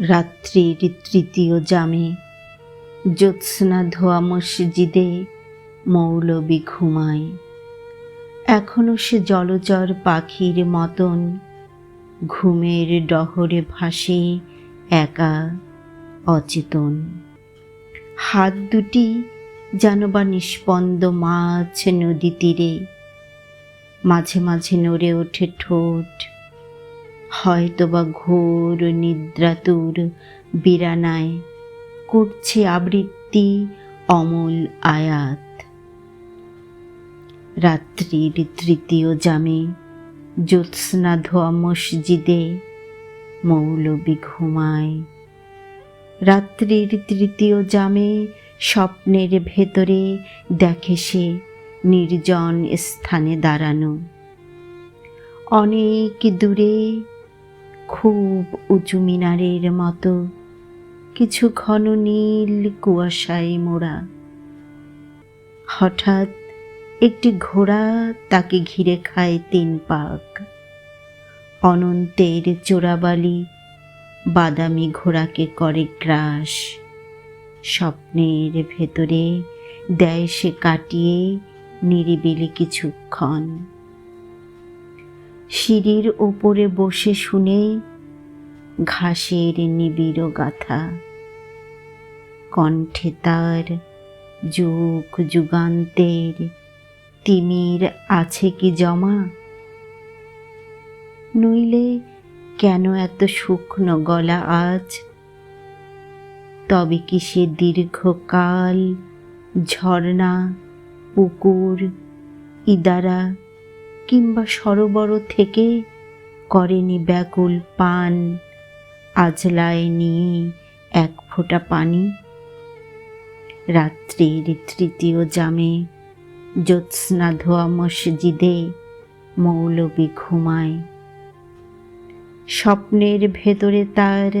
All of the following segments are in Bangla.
রাত্রির তৃতীয় জামে। জ্যোৎস্না ধোয়া মসজিদে মৌলবি ঘুমায়। এখনও সে জলচর পাখির মতন ঘুমের ডহরে ভাসে একা অচেতন। হাত দুটি যেন বা নিষ্পন্দ মাছ নদী তীরে। মাঝে মাঝে নড়ে ওঠে ঠোঁট। হয়তো বা ঘোর নিদ্রাতুর বিরানায় করছে আবৃত্তি অমল আয়াত। রাত্রির তৃতীয় জামে জ্যোৎস্না ধোয়া মসজিদে মৌলবি ঘুমায়। রাত্রির তৃতীয় জামে স্বপ্নের ভেতরে দেখে সে নির্জন স্থানে দাঁড়ানো। অনেক দূরে খুব উঁচু মিনারের মতো কিছু ঘন নীল কুয়াশায় মোড়া। হঠাৎ একটি ঘোড়া তাকে ঘিরে খায় তিন পাক। অনন্তের চোরাবালি বাদামি ঘোড়াকে করে গ্রাস। স্বপ্নের ভেতরে দেয় সে কাটিয়ে নিরিবিলি কিছুক্ষণ। সিঁড়ির ওপরে বসে শুনে ঘাসের নিবিড় গাথা। কণ্ঠে তার যুগ যুগান্তের তিমির আছে কি জমা? নইলে কেন এত শুকনো গলা আজ? তবে কি সে দীর্ঘকাল ঝর্ণা, পুকুর, ইদারা কিংবা সরোবর থেকে করেনি ব্যাকুল পান আজলায় নিয়ে এক ফোঁটা পানি। রাত্রির তৃতীয় জামে জ্যোৎস্না ধোয়া মসজিদে মৌলবি ঘুমায়। স্বপ্নের ভেতরে তার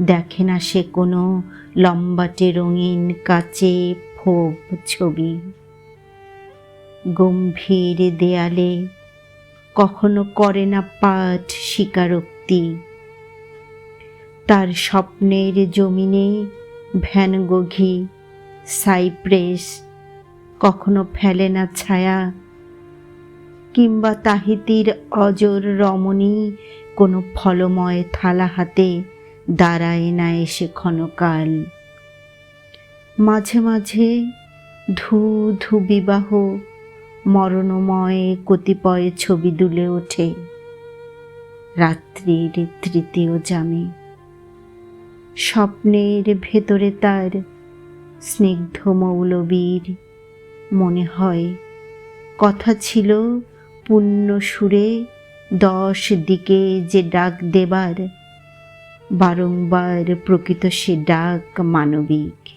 দেখে না সে কোনো লম্বাটে রঙিন কাচে ফোব ছবি। গম্ভীর দেয়ালে কখনো করে না পাঠ স্বীকারোক্তি। তার স্বপ্নের জমিনে ভ্যানগঘি সাইপ্রেস কখনো ফেলে না ছায়া। কিংবা তাহিতির অজর রমণী কোনো ফলময় থালা হাতে দাঁড়ায় না এসে ক্ষণকাল। মাঝে মাঝে ধু ধু বিবাহ মরণময় কতিপয় ছবি দুলে ওঠে। রাত্রির তৃতীয় জামে। স্বপ্নের ভেতরে তার স্নিগ্ধ মৌলবীর মনে হয়। কথা ছিল পুণ্য সুরে, দশ দিকে যে ডাক দেবার, বারংবার প্রকৃত সে ডাক মানবিক।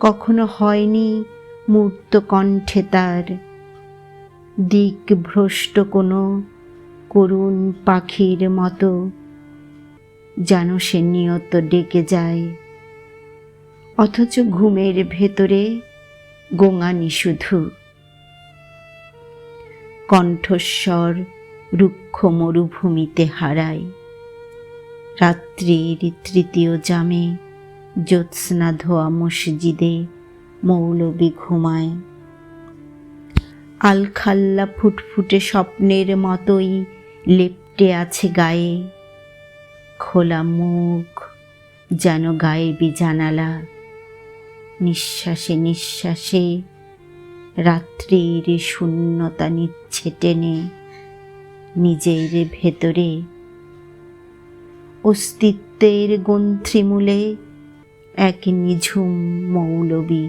কখনো হয়নি মূর্ত কণ্ঠে তার। দিক ভ্রষ্ট কোনো করুণ পাখির মতো, যেন সে নিয়ত ডেকে যায়। অথচ ঘুমের ভেতরে গোঙানি শুধু। কণ্ঠস্বর রুক্ষ মরুভূমিতে হারায়। রাত্রির তৃতীয় জামে জ্যোৎস্না ধোয়া মসজিদে মৌলবি ঘুমায়। আলখাল্লা ফুটফুটে স্বপ্নের মতোই লেপটে আছে গায়ে। খোলা মুখ, যেন গায়েবি জানালা। নিঃশ্বাসে নিঃশ্বাসে রাত্রির শূন্যতা নিচ্ছে টেনে। নিজের ভেতরে অস্তিত্বের গ্রন্থিমূলে এক নিঝুম মৌলবী।